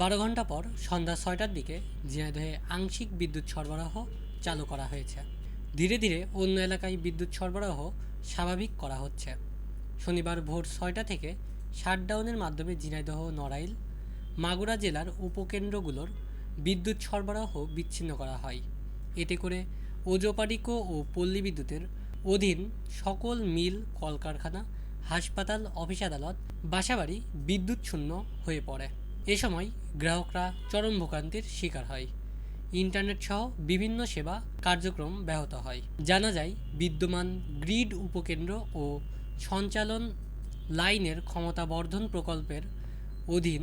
বারো ঘণ্টা পর সন্ধ্যা ছয়টার দিকে ঝিনাইদহে আংশিক বিদ্যুৎ সরবরাহ চালু করা হয়েছে। ধীরে ধীরে অন্য এলাকায় বিদ্যুৎ সরবরাহ স্বাভাবিক করা হচ্ছে। শনিবার ভোর ছয়টা থেকে শাটডাউনের মাধ্যমে ঝিনাইদহ নড়াইল, মাগুরা জেলার উপকেন্দ্রগুলোর বিদ্যুৎ সরবরাহ বিচ্ছিন্ন করা হয়। এতে করে ওজোপাডিকো ও পল্লী বিদ্যুতের অধীন সকল মিল, কলকারখানা, হাসপাতাল, অফিস আদালত, বাসাবাড়ি বিদ্যুৎ শূন্য হয়ে পড়ে। এ সময় গ্রাহকরা চরম ভোগান্তির শিকার হয়। ইন্টারনেট সহ বিভিন্ন সেবা কার্যক্রম ব্যাহত হয়। জানা যায়, বিদ্যমান গ্রিড উপকেন্দ্র ও সঞ্চালন লাইনের ক্ষমতা বর্ধন প্রকল্পের অধীন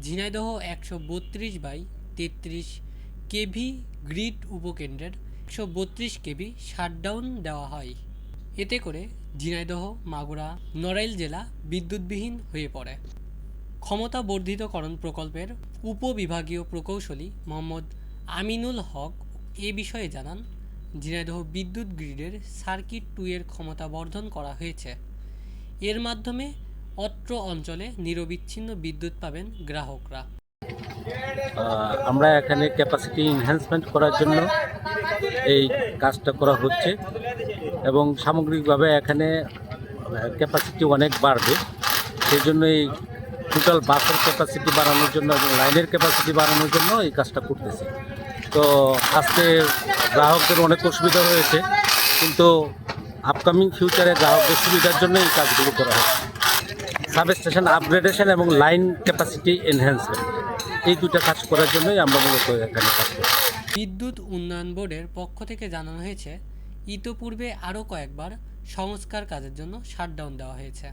ঝিনাইদহ একশো বত্রিশ বাই তেত্রিশ কেভি গ্রিড উপকেন্দ্রের একশো বত্রিশ কেভি শাটডাউন দেওয়া হয়। এতে করে ঝিনাইদহ, মাগুরা, নড়াইল জেলা বিদ্যুৎবিহীন হয়ে পড়ে। ক্ষমতা বর্ধিতকরণ প্রকল্পের উপবিভাগীয় প্রকৌশলী মোহাম্মদ আমিনুল হক এ বিষয়ে জানান ঝিনাইদহ বিদ্যুৎ গ্রিডের সার্কিট টু এর ক্ষমতা বর্ধন করা হয়েছে। এর মাধ্যমে অত্র অঞ্চলে নিরবিচ্ছিন্ন বিদ্যুৎ পাবেন গ্রাহকরা। আমরা এখানে ক্যাপাসিটি এনহ্যান্সমেন্ট করার জন্য এই কাজটা করা হচ্ছে এবং সামগ্রিকভাবে এখানে ক্যাপাসিটি অনেক বাড়বে। সেই জন্য এই টোটাল বাসের ক্যাপাসিটি বাড়ানোর জন্য এবং লাইনের ক্যাপাসিটি বাড়ানোর জন্য এই কাজটা করতেছি। তো আজকে গ্রাহকদের অনেক অসুবিধা হয়েছে, কিন্তু আপকামিং ফিউচারে গ্রাহকদের সুবিধার জন্য এই কাজগুলো করা হচ্ছে। সাবস্টেশন আপগ্রেডেশন এবং লাইন ক্যাপাসিটি এনহ্যান্সমেন্ট এই দুটো কাজ করার জন্যই আমরা মূলত এখানে কাজ করছি। বিদ্যুৎ উন্নয়ন বোর্ডের পক্ষ থেকে জানানো হয়েছে, ইতোপূর্বে আরও কয়েকবার সংস্কার কাজের জন্য শাটডাউন দেওয়া হয়েছে।